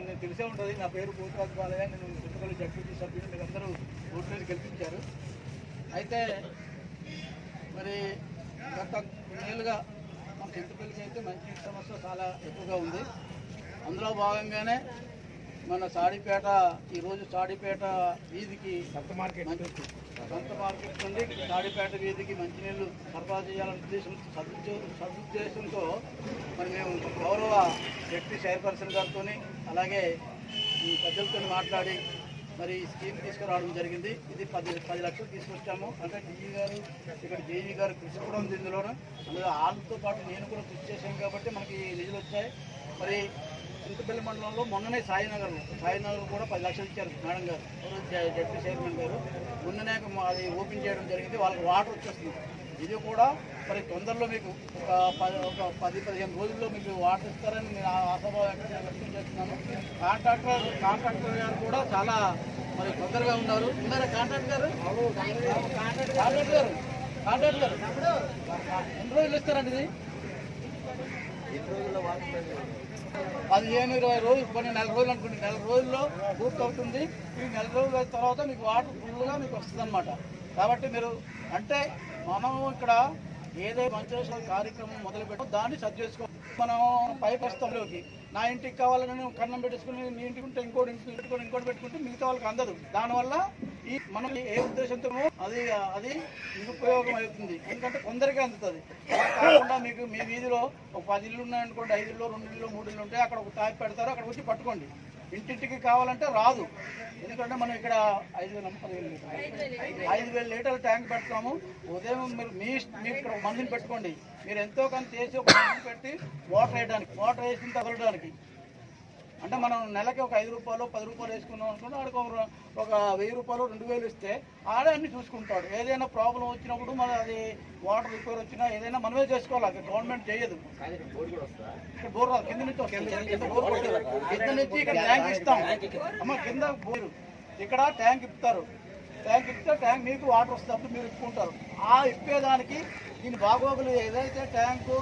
ఆయన నేను తెలిసే ఉంటుంది. నా పేరు పోతురాజు బాలయ్య. నేను చింతపల్లి జడ్పీటీ సభ్యులు. మీరు అందరూ ఓట్లేసి గెలిపించారు. అయితే మరి గత కొన్నేళ్ళుగా మన చింతపల్లికి అయితే మంచి సమస్య చాలా ఎక్కువగా ఉంది. అందులో భాగంగానే మన సాడిపేట ఈరోజు సాడిపేట వీధికి సంత మార్కెట్ సంత మార్కెట్ నుండి సాడిపేట వీధికి మంచినీళ్ళు సరఫరా చేయాలనే ఉద్దేశం సదుద్దే- సదుద్దేశంతో మరి మేము గౌరవ వ్యక్తి చైర్పర్సన్ గారితో అలాగే ఈ పెద్దలతో మాట్లాడి మరి ఈ స్కీమ్ తీసుకురావడం జరిగింది. ఇది పది పది లక్షలు తీసుకొచ్చాము. అంటే డిఈ గారు ఇక్కడ జేఈ గారు కృషి కూడా ఉంది ఇందులో అందులో వాళ్ళతో పాటు నేను కూడా కృషి చేశాను కాబట్టి మనకి ఈ నిధులు వచ్చాయి. మరి చింతపల్లి మండలంలో మొన్ననే సాయినగర్ సాయినగర్ కూడా పది లక్షలు ఇచ్చారు మేడం గారు. ఎవరు జడ్పీ చైర్మన్ గారు. మొన్ననే అది ఓపెన్ చేయడం జరిగింది వాళ్ళకి వాటర్ వచ్చేస్తుంది. ఇది కూడా మరి తొందరలో మీకు ఒక పది ఒక పది పదిహేను రోజుల్లో మీకు వాటర్ ఇస్తారని నేను ఆ- ఆశాభావం వ్యక్తం వ్యక్తం చేస్తున్నాను. కాంట్రాక్టర్ కాంట్రాక్టర్ గారు కూడా చాలా మరి తొందరగా ఉన్నారు. ఉన్నారా కాంట్రాక్టర్ గారు? కాంట్రాక్టర్ గారు. కాంట్రాక్టర్ గారు. ఎన్ని రోజులు ఇస్తారండి ఇది? పదిహేను ఇరవై రోజులు కొన్ని నెల రోజులు అనుకోండి. నెల రోజుల్లో పూర్తి అవుతుంది. ఈ నెల రోజుల తర్వాత మీకు వాటర్ ఫుల్గా మీకు వస్తుంది అనమాట కాబట్టి మీరు అంటే మనం ఇక్కడ ఏదో మంచి కార్యక్రమం మొదలుపెట్టో దాన్ని సర్చ్ చేసుకో మనం పైకి వస్తాంలోకి. నా ఇంటికి కావాలని కన్నం పెట్టేసుకుని నీ ఇంటికి ఉంటే ఇంకోటి ఇంటికి పెట్టుకొని ఇంకోటి పెట్టుకుంటే మిగతా వాళ్ళకి అందదు. దానివల్ల ఈ మనం ఏ ఉద్దేశంతో అది అది నిరుపయోగం అవుతుంది. ఎందుకంటే కొందరికే అందుతుంది. కాకుండా మీకు మీ వీధిలో ఒక పది ఇల్లు ఉన్నాయనుకోండి ఐదు ఇల్లు రెండు ఇల్లు మూడు ఇల్లు ఉంటాయి అక్కడ ఒక తాపి పెడతారు అక్కడ వచ్చి పట్టుకోండి. ఇంటింటికి కావాలంటే రాదు. ఎందుకంటే మనం ఇక్కడ ఐదు వేల పదివేలు లీటర్లు. ఐదు వేల లీటర్ల ట్యాంక్ పెడతాము. ఉదయం మీరు మీ మీరు ఇక్కడ ఒక మనిషిని పెట్టుకోండి. మీరు ఎంతో కొంత చేసి ఒక మనిషిని పెట్టి వాటర్ వేయడానికి వాటర్ వేసిన తగలడానికి. అంటే మనం నెలకి ఒక ఐదు రూపాయలు పది రూపాయలు వేసుకున్నాం అనుకుంటే ఆడికి ఒక వెయ్యి రూపాయలు రెండు వేలు ఇస్తే ఆడే అన్ని చూసుకుంటాడు. ఏదైనా ప్రాబ్లం వచ్చినప్పుడు మన అది వాటర్ రిపేర్ వచ్చినా ఏదైనా మనమే చేసుకోవాలి. గవర్నమెంట్ చేయదు. ఇక్కడ బోర్ రాదు. కింద నుంచి కింద బోర్ కొట్టదు. కింద నుంచి ఇక్కడ ట్యాంక్ ఇస్తాం. అమ్మ కింద బోరు. ఇక్కడ ట్యాంక్ ఇస్తారు ట్యాంక్ ఇస్తే ట్యాంక్ మీకు వాటర్ వస్తుంది అప్పుడు మీరు ఇప్పుకుంటారు ఆ ఇప్పేదానికి దీని బాగోగులు ఏదైతే ట్యాంకు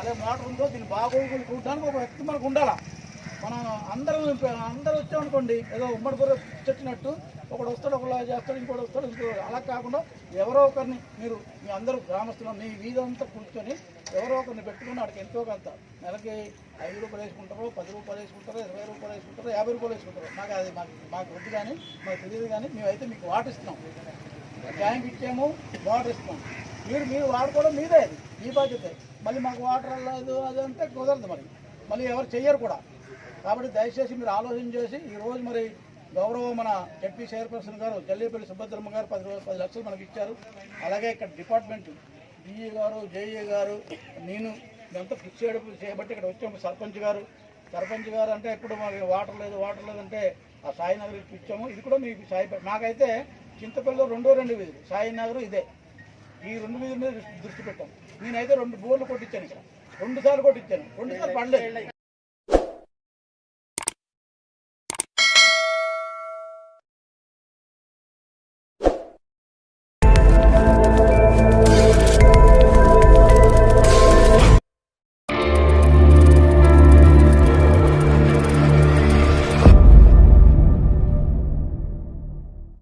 అదే మోటార్ ఉందో దీని బాగోగులు చూడడానికి ఒక వ్యక్తి మనకు ఉండాలా? మనం అందరం అందరూ వచ్చామనుకోండి ఏదో ఉమ్మడి బుర్ర చెట్టినట్టు ఒకడు వస్తాడు ఒకలా చేస్తాడు ఇంకోటి వస్తాడు ఇంకో అలా కాకుండా ఎవరో ఒకరిని మీరు మీ అందరూ గ్రామస్తులు మీ వీధంతా కూర్చొని ఎవరో ఒకరిని పెట్టుకుని వాడికి ఎంతో కొంత నెలకి ఐదు రూపాయలు వేసుకుంటారో పది రూపాయలు వేసుకుంటారో ఇరవై రూపాయలు వేసుకుంటారో యాభై రూపాయలు వేసుకుంటారు మాకు అది మాకు మాకు వద్దు కానీ మాకు తెలియదు కానీ మేమైతే మీకు వాటిస్తున్నాం ట్యాంక్ ఇచ్చాము వాటర్ ఇస్తున్నాం. మీరు మీరు వాడుకోవడం మీదే అది. మీ బాధ్యత. మళ్ళీ మాకు వాటర్ లేదు అది అంటే కుదరదు మరి. మళ్ళీ ఎవరు చెయ్యరు కూడా. కాబట్టి దయచేసి మీరు ఆలోచన చేసి ఈరోజు మరి గౌరవ మన ఎంపీ చైర్పర్సన్ గారు జల్లేపల్లి సుభద్రమ్మ గారు పది రోజు పది లక్షలు మనకి ఇచ్చారు. అలాగే ఇక్కడ డిపార్ట్మెంట్ డిఈ గారు జేఈ గారు నేను ఇదంతా ఫిక్స్ చేయడం చేయబట్టి ఇక్కడ వచ్చాము సర్పంచ్ గారు. సర్పంచ్ గారు అంటే ఇప్పుడు మాకు వాటర్ లేదు వాటర్ లేదంటే ఆ సాయినగర్కి ఇచ్చాము. ఇది కూడా మీకు సాయి నాకైతే చింతపల్లిలో రెండో రెండు వీధులు సాయినగర్ ఇదే. ఈ రెండు వీధుల మీద దృష్టి- దృష్టి పెట్టాం. నేనైతే రెండు బోర్లు కొట్టించాను ఇక్కడ. రెండు సార్లు కొట్టించాను రెండు సార్లు పడలేదు.